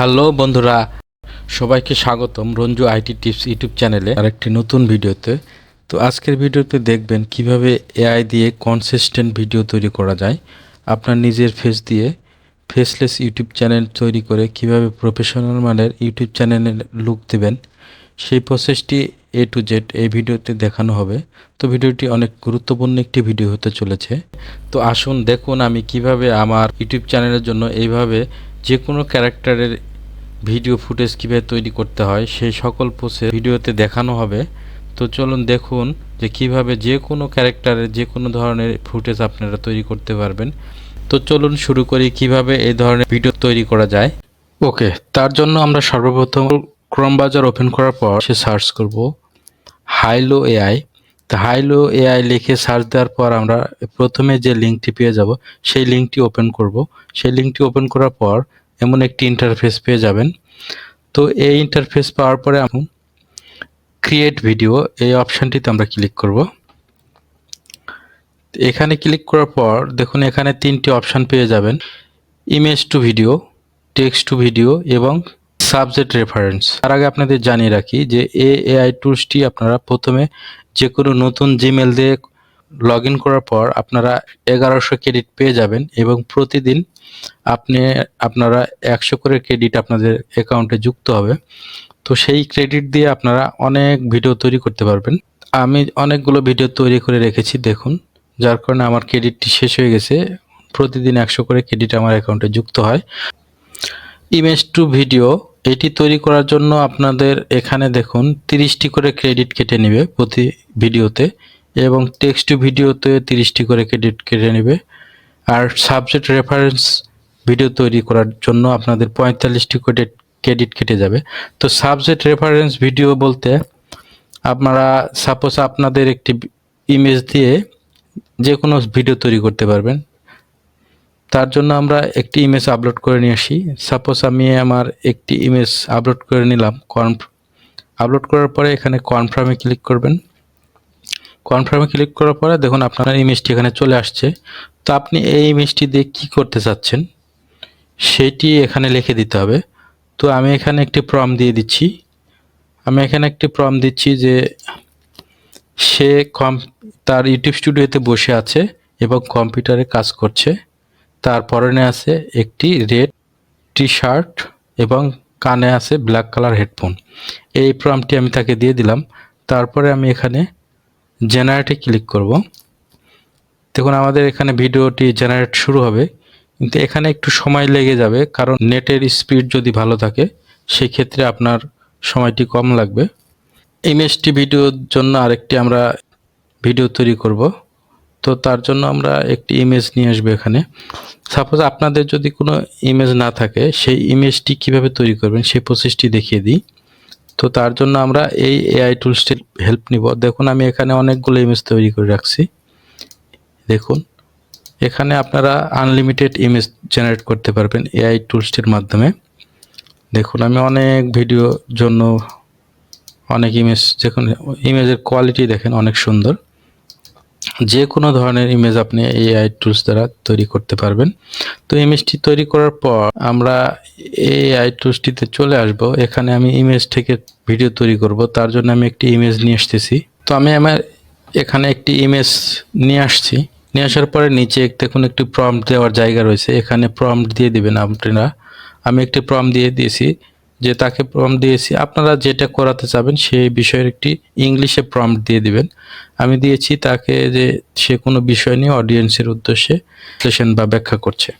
Hello বন্ধুরা, সবাইকে স্বাগতম রঞ্জু আইটি টিপস ইউটিউব চ্যানেলে আর একটি নতুন ভিডিওতে। তো আজকের ভিডিওতে দেখবেন কীভাবে এআই দিয়ে কনসিস্টেন্ট ভিডিও তৈরি করা যায়। আপনার নিজের ফেস দিয়ে ফেসলেস ইউটিউব চ্যানেল তৈরি করে কীভাবে প্রফেশনাল মানের ইউটিউব চ্যানেলের লুক দেবেন, সেই প্রসেসটি এ টু জেড এই ভিডিওতে দেখানো হবে। তো ভিডিওটি অনেক গুরুত্বপূর্ণ একটি ভিডিও হতে চলেছে। তো আসুন দেখুন আমি কীভাবে আমার ইউটিউব চ্যানেলের জন্য এইভাবে যে কোনো ক্যারেক্টারের ভিডিও ফুটেজ কীভাবে তৈরি করতে হয় সেই সকল প্রসেস ভিডিওতে দেখানো হবে। তো চলুন দেখুন যে কীভাবে যে কোনো ক্যারেক্টারের যে কোনো ধরনের ফুটেজ আপনারা তৈরি করতে পারবেন। তো চলুন শুরু করি কীভাবে এই ধরনের ভিডিও তৈরি করা যায়। ওকে, তার জন্য আমরা সর্বপ্রথম ক্রম বাজার ওপেন করার পর সে সার্চ করব হাইলো এআই তো হাইলো এআই লিখে সার্চ দেওয়ার পর আমরা প্রথমে যে লিঙ্কটি পেয়ে যাব, সেই লিঙ্কটি ওপেন করব। সেই লিঙ্কটি ওপেন করার পর এমন একটি ইন্টারফেস পেয়ে যাবেন। তো এই ইন্টারফেস পাওয়ার পরে আমি ক্রিয়েট ভিডিও এই অপশানটিতে আমরা ক্লিক করব। এখানে ক্লিক করার পর দেখুন এখানে তিনটি অপশান পেয়ে যাবেন। Image to video text to video এবং সাবজেক্ট রেফারেন্স তার আগে আপনাদের জানিয়ে রাখি যে এ এআই টুলসটি আপনারা প্রথমে যে কোনো নতুন জিমেল দিয়ে লগ ইন করার পর আপনারা এগারোশো ক্রেডিট পেয়ে যাবেন এবং প্রতিদিন আপনি, আপনারা একশো করে ক্রেডিট আপনাদের অ্যাকাউন্টে যুক্ত হবে। তো সেই ক্রেডিট দিয়ে আপনারা অনেক ভিডিও তৈরি করতে পারবেন। আমি অনেকগুলো ভিডিও তৈরি করে রেখেছি, দেখুন। যার কারণে আমার ক্রেডিটটি শেষ হয়ে গেছে। প্রতিদিন একশো করে ক্রেডিট আমার অ্যাকাউন্টে যুক্ত হয়। ইমেজ টু ভিডিও এটি তৈরি করার জন্য আপনাদের এখানে দেখুন, তিরিশটি করে ক্রেডিট কেটে নেবে প্রতি ভিডিওতে এবং টেক্সট টু ভিডিওতে তিরিশটি করে ক্রেডিট কেটে নেবে। আর সাবজেক্ট রেফারেন্স ভিডিও তৈরি করার জন্য আপনাদের পঁয়তাল্লিশটি করে ক্রেডিট কেটে যাবে। তো সাবজেক্ট রেফারেন্স ভিডিও বলতে আপনারা সাপোজ আপনাদের একটি ইমেজ দিয়ে যে কোনো ভিডিও তৈরি করতে পারবেন। তার জন্য আমরা একটি ইমেজ আপলোড করে নিয়ে আসি। সাপোজ আমি আমার একটি ইমেজ আপলোড করে নিলাম। কনফ আপলোড করার পরে এখানে কনফার্মে ক্লিক করবেন। কনফার্মে ক্লিক করার পরে দেখুন আপনার ইমেজটি এখানে চলে আসছে। তো আপনি এই ইমেজটি দিয়ে কী করতে চাচ্ছেন, সেটি এখানে লিখে দিতে হবে। তো আমি এখানে একটি প্রম দিয়ে দিচ্ছি। আমি এখানে একটি প্রম দিচ্ছি যে সে কম, তার ইউটিউব স্টুডিওতে বসে আছে এবং কম্পিউটারে কাজ করছে। তার পরনে আছে একটি রেড টি শার্ট এবং কানে আছে ব্ল্যাক কালার হেডফোন এই প্রমটি আমি তাকে দিয়ে দিলাম। তারপরে আমি এখানে জেনারেটে ক্লিক করব। দেখুন, আমাদের এখানে ভিডিওটি জেনারেট শুরু হবে, কিন্তু এখানে একটু সময় লেগে যাবে, কারণ নেটের স্পিড যদি ভালো থাকে, সেক্ষেত্রে আপনার সময়টি কম লাগবে। ইমেজটি ভিডিওর জন্য আরেকটি আমরা ভিডিও তৈরি করব। তো তার জন্য আমরা একটি ইমেজ নিয়ে আসব এখানে। সাপোজ আপনাদের যদি কোনো ইমেজ না থাকে, সেই ইমেজটি কীভাবে তৈরি করবেন, সেই প্রসেসটি দেখিয়ে দিই। তো তার জন্য আমরা এই এআই টুলসটির হেল্প নিব। দেখুন, আমি এখানে অনেকগুলো ইমেজ তৈরি করে রাখছি। দেখুন, এখানে আপনারা আনলিমিটেড ইমেজ জেনারেট করতে পারবেন এআই টুলসটির মাধ্যমে। দেখুন, আমি অনেক ভিডিও জন্য অনেক ইমেজ দেখুন ইমেজের কোয়ালিটি দেখেন, অনেক সুন্দর। যে কোনো ধরনের ইমেজ আপনি এই আই টুলস দ্বারা তৈরি করতে পারবেন। তো ইমেজটি তৈরি করার পর আমরা এই আই টুলসটিতে চলে আসব। এখানে আমি ইমেজ থেকে ভিডিও তৈরি করব। তার জন্য আমি একটি ইমেজ নিয়ে আসতেছি। তো আমি আমার এখানে একটি ইমেজ নিয়ে আসছি। নিয়ে আসার পরে নিচে দেখুন একটি প্রম্পট দেওয়ার জায়গা রয়েছে। এখানে প্রম্পট দিয়ে দিবেন আপনারা। আমি একটি প্রম দিয়ে দিয়েছি। যে তাকে প্রম দিয়েছি, আপনারা যেটা করাতে চাবেন সেই বিষয়ের একটি ইংলিশে প্রম্পট দিয়ে দিবেন। আমি দিয়েছি তাকে যে সে কোনো বিষয় নিয়ে অডিয়েন্সের উদ্দেশ্যে সেশন বা ব্যাখ্যা করছে।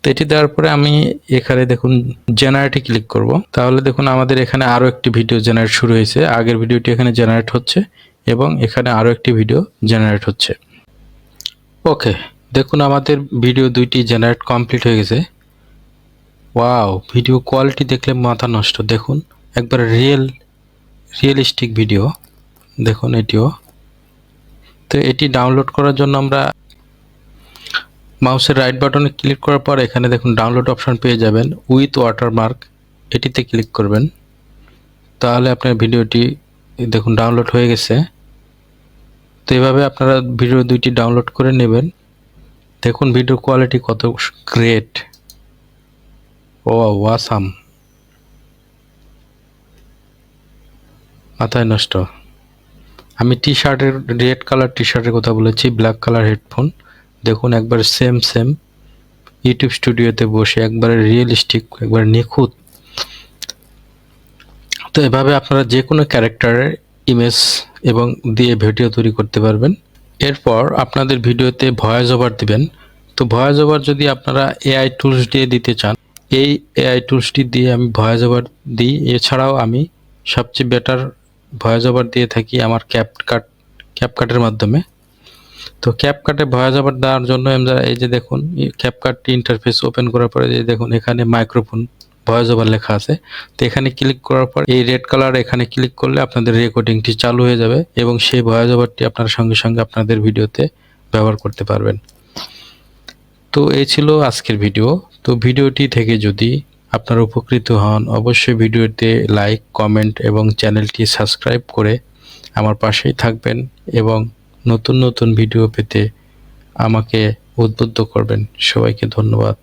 তো এটি দেওয়ার পরে আমি এখানে দেখুন জেনারেটে ক্লিক করব। তাহলে দেখুন আমাদের এখানে আরও একটি ভিডিও জেনারেট শুরু হয়েছে। আগের ভিডিওটি এখানে জেনারেট হচ্ছে এবং এখানে আরও একটি ভিডিও জেনারেট হচ্ছে। ওকে দেখুন আমাদের ভিডিও দুইটি জেনারেট কমপ্লিট হয়ে গেছে। ওয়াও ভিডিও কোয়ালিটি দেখলে মাথা নষ্ট। দেখুন, একবার রিয়েল রিয়েলিস্টিক ভিডিও দেখুন এটিও। তো এটি ডাউনলোড করার জন্য আমরা মাউসের রাইট বাটনে ক্লিক করার পর এখানে দেখুন ডাউনলোড অপশন পেয়ে যাবেন। উইথ ওয়াটারমার্ক এটিতে ক্লিক করবেন। তাহলে আপনার ভিডিওটি দেখুন ডাউনলোড হয়ে গেছে। তো এভাবে আপনারা ভিডিও দুইটি ডাউনলোড করে নেবেন। দেখুন ভিডিও কোয়ালিটি কত গ্রেট ও ওয়াসাম মাথায় নষ্ট। আমি টি শার্টের রেড কালার টি শার্টের কথা বলেছি ব্ল্যাক কালার হেডফোন দেখুন, একবার সেম সেম ইউটিউব স্টুডিওতে বসে একবারে রিয়েলিস্টিক একবার নিখুঁত। তো এভাবে আপনারা যে কোনো ক্যারেক্টারের ইমেজ এবং দিয়ে ভিডিও তৈরি করতে পারবেন। এরপর আপনাদের ভিডিওতে ভয়েস ওভার দিবেন। তো ভয়েস ওভার যদি আপনারা এআই টুলস দিয়ে দিতে চান এই এআই টুলসটি দিয়ে আমি ভয়েস ওভার দিই। এছাড়াও আমি সবচেয়ে বেটার ভয়েস ওভার দিয়ে থাকি আমার ক্যাপকাট ক্যাপকাটের মাধ্যমে। তো ক্যাপকাটে ভয়েস ওভার দেওয়ার জন্য আমরা এই যে দেখুন ক্যাপকাটটি ইন্টারফেস ওপেন করার পরে যে দেখুন, এখানে মাইক্রোফোন ভয়েস ওভার লেখা আছে। তো এখানে ক্লিক করার পর এই রেড কালার এখানে ক্লিক করলে আপনাদের রেকর্ডিংটি চালু হয়ে যাবে এবং সেই ভয়েস ওভারটি আপনার সঙ্গে সঙ্গে আপনাদের ভিডিওতে ব্যবহার করতে পারবেন। তো এই ছিল আজকের ভিডিও তো ভিডিওটি থেকে যদি আপনারা উপকৃত হন, অবশ্যই ভিডিওতে লাইক, কমেন্ট এবং চ্যানেলটি সাবস্ক্রাইব করে আমার পাশেই থাকবেন এবং নতুন নতুন ভিডিও পেতে আমাকে উদ্বুদ্ধ করবেন। সবাইকে ধন্যবাদ।